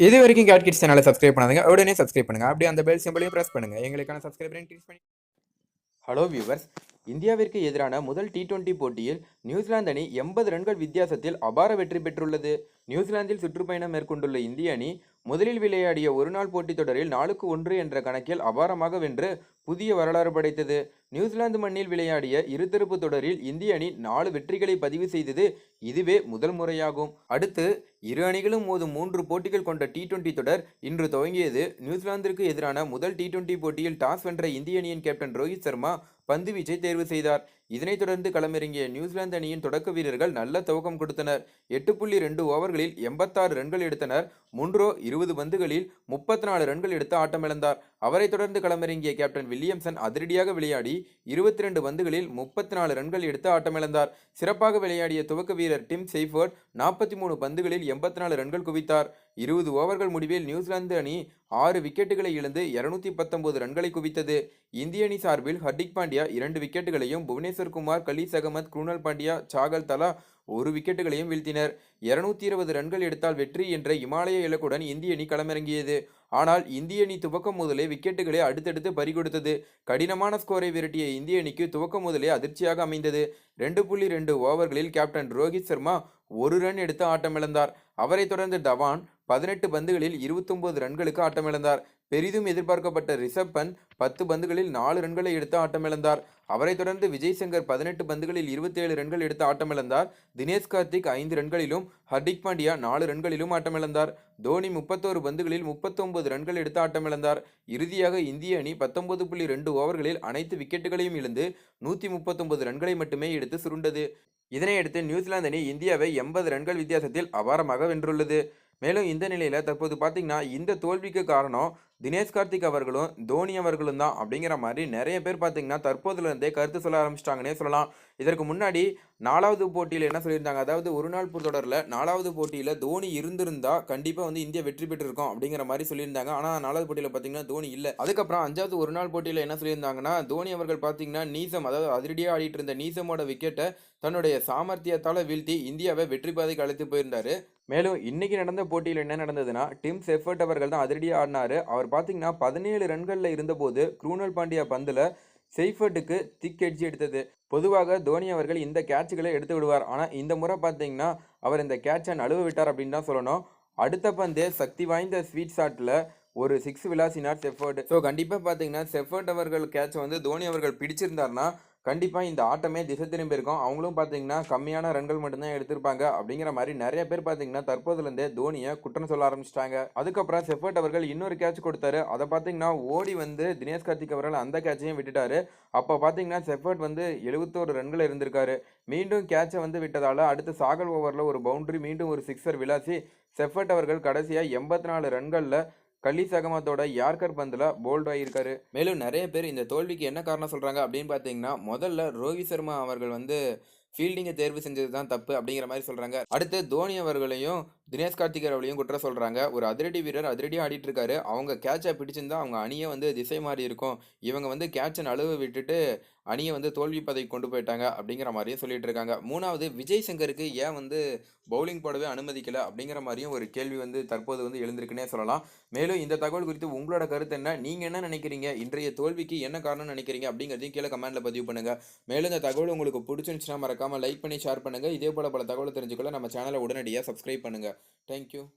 இது வரைக்கும் cat kids சேனலை சப்ஸ்கிரைப் பண்ணாதீங்க. உடனே சப்ஸ்கிரைப் பண்ணுங்கள் அப்படியே அந்த பெல் சிம்பிளையும் ப்ரெஸ் பண்ணுங்கள் எங்களுக்கான சப்ஸ்கிரைபர் இன்க்ரீஸ் பண்ணி ஹலோ வியூவர்ஸ் இந்தியாவிற்கு எதிரான முதல் டி டுவெண்டி போட்டியில் நியூசிலாந்து அணி எண்பது ரன்கள் வித்தியாசத்தில் அபார வெற்றி பெற்றுள்ளது. நியூசிலாந்தில் சுற்றுப்பயணம் மேற்கொண்டுள்ள இந்திய அணி முதலில் விளையாடிய ஒருநாள் போட்டித் தொடரில் நாலுக்கு ஒன்று என்ற கணக்கில் அபாரமாக வென்று புதிய வரலாறு படைத்தது. நியூசிலாந்து மண்ணில் விளையாடிய இருதரப்பு தொடரில் இந்திய அணி நாலு வெற்றிகளை பதிவு செய்தது இதுவே முதல் முறையாகும். அடுத்து இரு அணிகளும் மோதும் மூன்று போட்டிகள் கொண்ட டி டுவெண்டி தொடர் இன்று துவங்கியது. நியூசிலாந்திற்கு எதிரான முதல் டி டுவெண்டி போட்டியில் டாஸ் வென்ற இந்திய அணியின் கேப்டன் ரோஹித் சர்மா பந்து வீச்சை தேர்வு செய்தார். இதனைத் தொடர்ந்து களமிறங்கிய நியூசிலாந்து அணியின் தொடக்க வீரர்கள் நல்ல துவக்கம் கொடுத்தனர். எட்டு புள்ளி ரெண்டு ஓவர்களில் எண்பத்தாறு ரன்கள் எடுத்தனர். முன்ரோ இருபது பந்துகளில் முப்பத்தி நாலு ரன்கள் எடுத்து ஆட்டமிழந்தார். அவரை தொடர்ந்து களமிறங்கிய கேப்டன் வில்லியம்சன் அதிரடியாக விளையாடி இருபத்தி ரெண்டு பந்துகளில் முப்பத்தி நாலு ரன்கள் எடுத்து ஆட்டமிழந்தார். சிறப்பாக விளையாடிய துவக்க வீரர் டிம் செய்ஃபோர்ட் நாற்பத்தி மூணு பந்துகளில் எண்பத்தி நாலு ரன்கள் குவித்தார். இருபது ஓவர்கள் முடிவில் நியூசிலாந்து அணி ஆறு விக்கெட்டுகளை இழந்து இருநூத்தி பத்தொன்பது ரன்களை குவித்தது. இந்திய அணி சார்பில் ஹர்திக் பாண்டியா இரண்டு விக்கெட்டுகளையும் புவனேஸ்வர் குமார் கலீஸ் அகமத் குருணல் பாண்டியா சாகல் தலா ஒரு விக்கெட்டுகளையும் வீழ்த்தினர். இருநூத்தி இருபது ரன்கள் எடுத்தால் வெற்றி என்ற இமாலய இலக்குடன் இந்திய அணி களமிறங்கியது. ஆனால் இந்திய அணி துவக்கம் முதலே விக்கெட்டுகளை அடுத்தடுத்து பறிகொடுத்தது. கடினமான ஸ்கோரை விரட்டிய இந்திய அணிக்கு துவக்கம் முதலே அதிர்ச்சியாக அமைந்தது. ரெண்டு புள்ளி ரெண்டு ஓவர்களில் கேப்டன் ரோஹித் சர்மா ஒரு ரன் எடுத்து ஆட்டமிழந்தார். அவரைத் தொடர்ந்து தவான் பதினெட்டு பந்துகளில் இருபத்தொன்பது ரன்களுக்கு ஆட்டமிழந்தார். பெரிதும் எதிர்பார்க்கப்பட்ட ரிஷப் பந்த் பத்து பந்துகளில் நாலு ரன்களை எடுத்து ஆட்டமிழந்தார். அவரைத் தொடர்ந்து விஜய் சங்கர் பதினெட்டு பந்துகளில் இருபத்தேழு ரன்கள் எடுத்து ஆட்டமிழந்தார். தினேஷ் கார்த்திக் ஐந்து ரன்களிலும் ஹர்திக் பாண்டியா நாலு ரன்களிலும் ஆட்டமிழந்தார். தோனி முப்பத்தோரு பந்துகளில் முப்பத்தொன்பது ரன்கள் எடுத்து ஆட்டமிழந்தார். இறுதியாக இந்திய அணி பத்தொன்பது புள்ளி ரெண்டு ஓவர்களில் அனைத்து விக்கெட்டுகளையும் இழந்து நூற்றி முப்பத்தொன்பது ரன்களை மட்டுமே எடுத்து சுருண்டது. இதனையடுத்து நியூசிலாந்து அணி இந்தியாவை எண்பது ரன்கள் வித்தியாசத்தில் அபாரமாக வென்றுள்ளது. மேலும் இந்த நிலையில் தற்போது பார்த்தீங்கன்னா இந்த தோல்விக்கு காரணம் தினேஷ் கார்த்திக் அவர்களும் தோனி அவர்களும் தான் அப்படிங்கிற மாதிரி நிறைய பேர் பார்த்தீங்கன்னா தற்போதுலேருந்தே கருத்து சொல்ல ஆரம்பிச்சிட்டாங்கன்னே சொல்லலாம். இதற்கு முன்னாடி நாலாவது போட்டியில் என்ன சொல்லியிருந்தாங்க? அதாவது ஒரு நாள் தொடரில் நாலாவது போட்டியில் தோனி இருந்திருந்தால் கண்டிப்பாக வந்து இந்தியா வெற்றி பெற்றிருக்கோம் அப்படிங்கிற மாதிரி சொல்லியிருந்தாங்க. ஆனால் நாலாவது போட்டியில் பார்த்தீங்கன்னா தோனி இல்லை. அதுக்கப்புறம் அஞ்சாவது ஒரு நாள் போட்டியில் என்ன சொல்லியிருந்தாங்கன்னா தோனி அவர்கள் பார்த்தீங்கன்னா நீசம் அதாவது அதிரடியாக ஆடிட்டு இருந்த நீசமோட விக்கெட்டை தன்னுடைய சாமர்த்தியத்தால் வீழ்த்தி இந்தியாவை வெற்றி பாதைக்கு அழைத்து போயிருந்தார். மேலும் இன்னைக்கு நடந்த போட்டியில் என்ன நடந்ததுன்னா டிம் செஃபர்ட் அவர்கள் தான் அதிரடியாக ஆடினார். அவர் பார்த்தீங்கன்னா பதினேழு ரன்களில் இருந்தபோது க்ரூனல் பாண்டியா பந்தில் செய்ஃபர்ட்டுக்கு திக் எட்ஜி எடுத்தது. பொதுவாக தோனி அவர்கள் இந்த கேட்சுகளை எடுத்து விடுவார். ஆனால் இந்த முறை பார்த்தீங்கன்னா அவர் இந்த கேட்சை நழுவ விட்டார் அப்படின்னு தான் சொல்லணும். அடுத்த பந்தே சக்தி வாய்ந்த ஸ்வீட் ஷாட்டில் ஒரு சிக்ஸ் விளாசினார் செஃபர்ட். ஸோ கண்டிப்பாக பார்த்தீங்கன்னா செஃபர்ட் அவர்கள் கேட்சை வந்து தோனி அவர்கள் பிடிச்சிருந்தார்னா கண்டிப்பாக இந்த ஆட்டமே திசை திரும்பி இருக்கும். அவங்களும் பார்த்தீங்கன்னா கம்மியான ரன்கள் மட்டும்தான் எடுத்திருப்பாங்க. அப்படிங்கிற மாதிரி நிறைய பேர் பார்த்தீங்கன்னா தற்போதுலேருந்தே தோனியை குற்றம் சொல்ல ஆரம்பிச்சிட்டாங்க. அதுக்கப்புறம் செஃபர்ட் அவர்கள் இன்னொரு கேட்ச் கொடுத்தாரு. அதை பார்த்தீங்கன்னா ஓடி வந்து தினேஷ் கார்த்திக் அவர்கள் அந்த கேட்சையும் விட்டுட்டாரு. அப்போ பார்த்தீங்கன்னா செஃபர்ட் வந்து எழுபத்தோரு ரன்கள் இருந்திருக்காரு. மீண்டும் கேட்சை வந்து விட்டதால் அடுத்து சாகல் ஓவரில் ஒரு பவுண்டரி மீண்டும் ஒரு சிக்ஸர் விளாசி செஃபர்ட் அவர்கள் கடைசியாக எண்பத்தி நாலு ரன்களில் கலீஸ் சகமத்தோட யார்கர் பந்தில் போல்ட் ஆகியிருக்காரு மேலும் நிறைய பேர் இந்த தோல்விக்கு என்ன காரணம் சொல்கிறாங்க அப்படின்னு பார்த்தீங்கன்னா முதல்ல ரோஹித் சர்மா அவர்கள் வந்து ஃபீல்டிங்கை தேர்வு செஞ்சது தான் தப்பு அப்படிங்கிற மாதிரி சொல்கிறாங்க அடுத்து தோனி அவர்களையும் தினேஷ் கார்த்திகர் அவளையும் குற்றம் சொல்கிறாங்க ஒரு அதிரடி வீரர் அதிரடியாக ஆடிட்டு இருக்காரு அவங்க கேட்சை பிடிச்சிருந்தா அவங்க அணியை வந்து திசை மாறி இருக்கும். இவங்க வந்து கேட்சை நழுவ விட்டுட்டு அணியை வந்து தோல்வி பதவி கொண்டு போயிட்டாங்க அப்படிங்கிற மாதிரியும் சொல்லிட்டு இருக்காங்க மூணாவது விஜய் சங்கருக்கு ஏன் வந்து பவுலிங் போடவே அனுமதிக்கல அப்படிங்கிற மாதிரியும் ஒரு கேள்வி வந்து தற்போது வந்து எழுந்திருக்குன்னே சொல்லலாம். மேலும் இந்த தகவல் குறித்து உங்களோட கருத்து என்ன? நீங்கள் என்ன நினைக்கிறீங்க? இன்றைய தோல்விக்கு என்ன காரணம் நினைக்கிறீங்க? அப்படிங்கிறதையும் கீழே கமெண்ட்டில் பதிவு பண்ணுங்கள் மேலும் இந்த தகவல் உங்களுக்கு பிடிச்சிருந்துச்சுன்னா மறக்காமல் லைக் பண்ணி ஷேர் பண்ணுங்கள் இதே போல் பல தகவல் தெரிஞ்சுக்கொள்ள நம்ம சேனலை உடனடியாக சப்ஸ்கிரைப் பண்ணுங்கள் thank you.